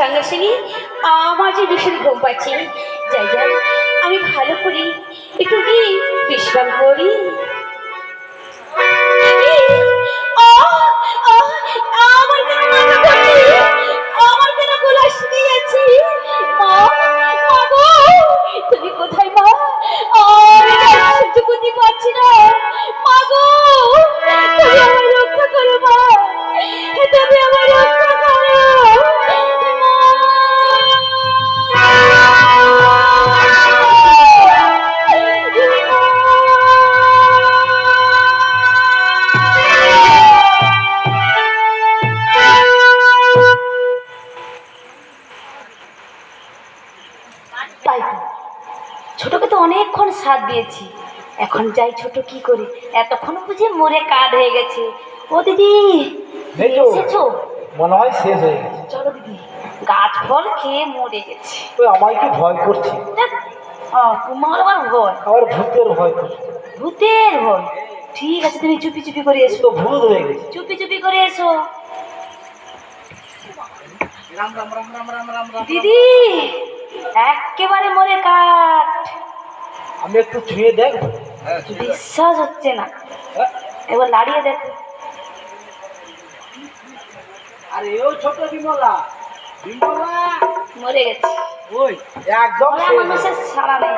সঙ্গে সঙ্গে আমার যে ভীষণ ঘুম পাচ্ছি, যাই যাই আমি ভালো করি, একটু কি বিশ্রাম করি। তাই তো। ছোটকে তো অনেকক্ষণ সাথ দিয়েছি। এখন যাই ছোট কি করে। এতক্ষণ বুঝি মরে কাঠ হয়ে গেছে। ও দিদি এসেছ? মনে হয় শেষ হয়ে গেছে। চলো দিদি গাছ ফল খেয়ে মরে গেছে। ওই আমায় কি ভয় করছে। তোমার আবার ভয়? আবার ভূতের ভয় করছে। ভূতের ভয়? ঠিক আছে তুমি চুপি চুপি করে এসো। ভূত হয়ে গেছে। চুপি চুপি করে এসো। দিদি একেবারে মরে কাঠ। আমি একটু ছুঁয়ে দেখব বিশ্বাস হচ্ছে না। এবার লাড়িয়ে দেখ। আরে ও ছোট বিমলা। বিমলা! মরে গেছে। ওই একদম হয়ে মানুষের সারা নেই।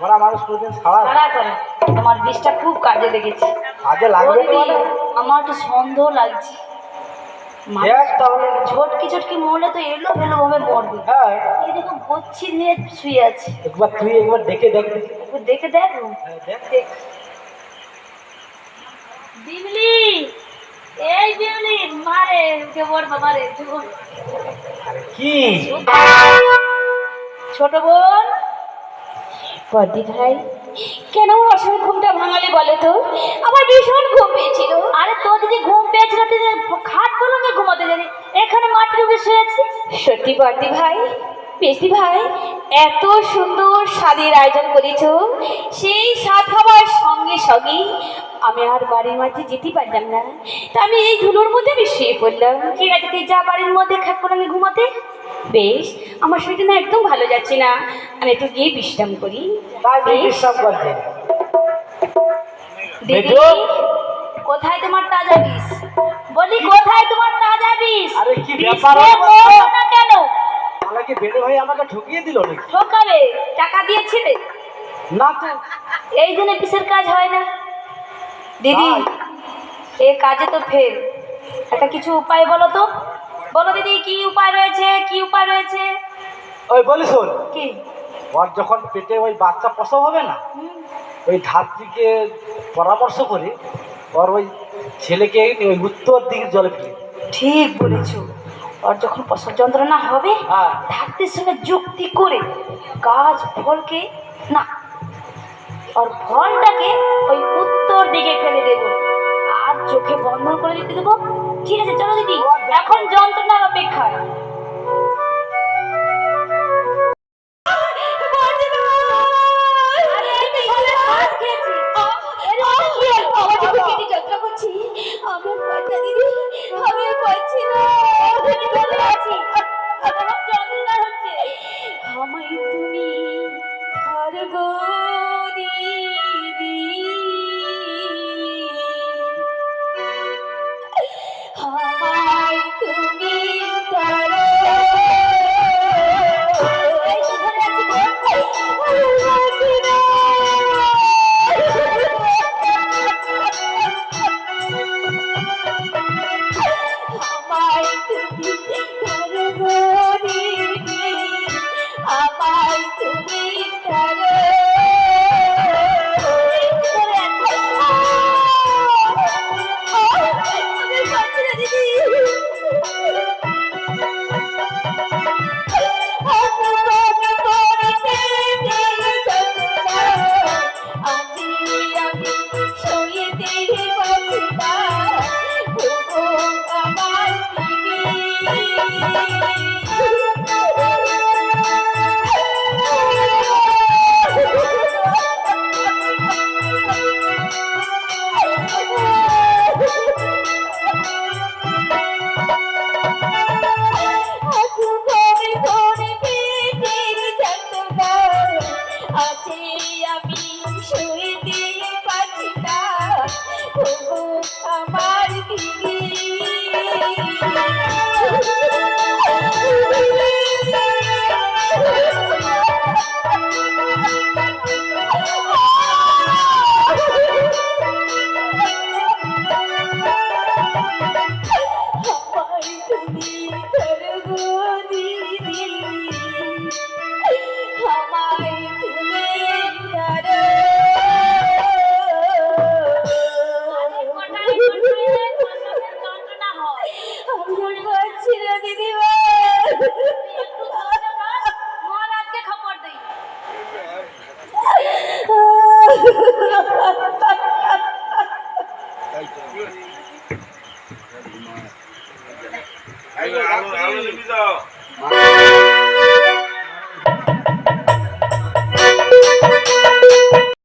মরা মানুষ কোনদিন ছাড়া সারা করে। তোমার বিষটা খুব কাজে লেগেছে। আগে ও লাগবে মানে আমার তো সন্দেহ লাগছে। দেখ। তাহলে ঝটকি ঝটকি মরলে তো এলো ভাবে হ্যাঁ। এই দেখো বচ্ছি নিয়ে শুয়ে আছে। একবার তুই একবার দেখে দেখ। একবার দেখে হ্যাঁ, দেখ। দেখ। বিমলি! এই বিমলি মারে উঠে পড় বাবা রে কি? ছোট বোন। বদ্দি ভাই কেন অসময় ঘুমটা ভাঙালে বলো তো? আমার ভীষণ ঘুম পেয়েছিল। আরে তোর যদি ঘুম পেয়েছিল তুই খাট পলঙ্গে ঘুমাতে যাবি এখানে মাটির উপরে শুয়ে আছিস? সত্যি বদ্দি ভাই বেশি ভাই এত সুন্দর স্বাদের আয়োজন করেছ। সেই স্বাদ খাবার সঙ্গে সঙ্গে আমি আর বাড়ির মাঝে যেতে পারলাম না। তা আমি এই ধুলোর মধ্যে আমি শুয়ে পড়লাম। ঠিক আছে তুই যা বাড়ির মধ্যে খাট পলঙ্গে ঘুমাতে। বেশ আমার শরীরটা না একদম ভালো যাচ্ছে না। আমি একটু গিয়ে বিশ্রাম করি। বিশ্রাম দিদি কোথায় তোমার তাজা বিষ? বলি কোথায় তোমার তাজা বিষ? আরে কি ব্যাপার না কেন? তাহলে কি বেড়ে ভাই আমাকে ঠকিয়ে দিল নাকি? ঠকাবে। টাকা দিয়েছিলে? না তো। এই জন্য বিষের কাজ হয় না। দিদি এ কাজে তো ফের একটা কিছু উপায় বলো তো? বলো দিদি কি উপায় রয়েছে? কি উপায় রয়েছে? ওই বলি শোন কি? ওর যখন পেটে ওই বাচ্চা প্রসব হবে না ওই ধাত্রীকে পরামর্শ করে ওর ওই ছেলেকে ওই উত্তর দিকে জলে ফেলে ঠিক বলেছ। ওর যখন প্রসব যন্ত্রণা হবে হ্যাঁ। ধাক্তির সঙ্গে যুক্তি করে গাছ ফলকে না আর ফলটাকে ওই উত্তর দিকে ফেলে দেবো। আর চোখে বন্ধ করে দিতে দেবো। ঠিক আছে চলো দিদি এখন যন্ত্রণার অপেক্ষায় আমায় তুমি দিদি আলু আলু নিবি যাও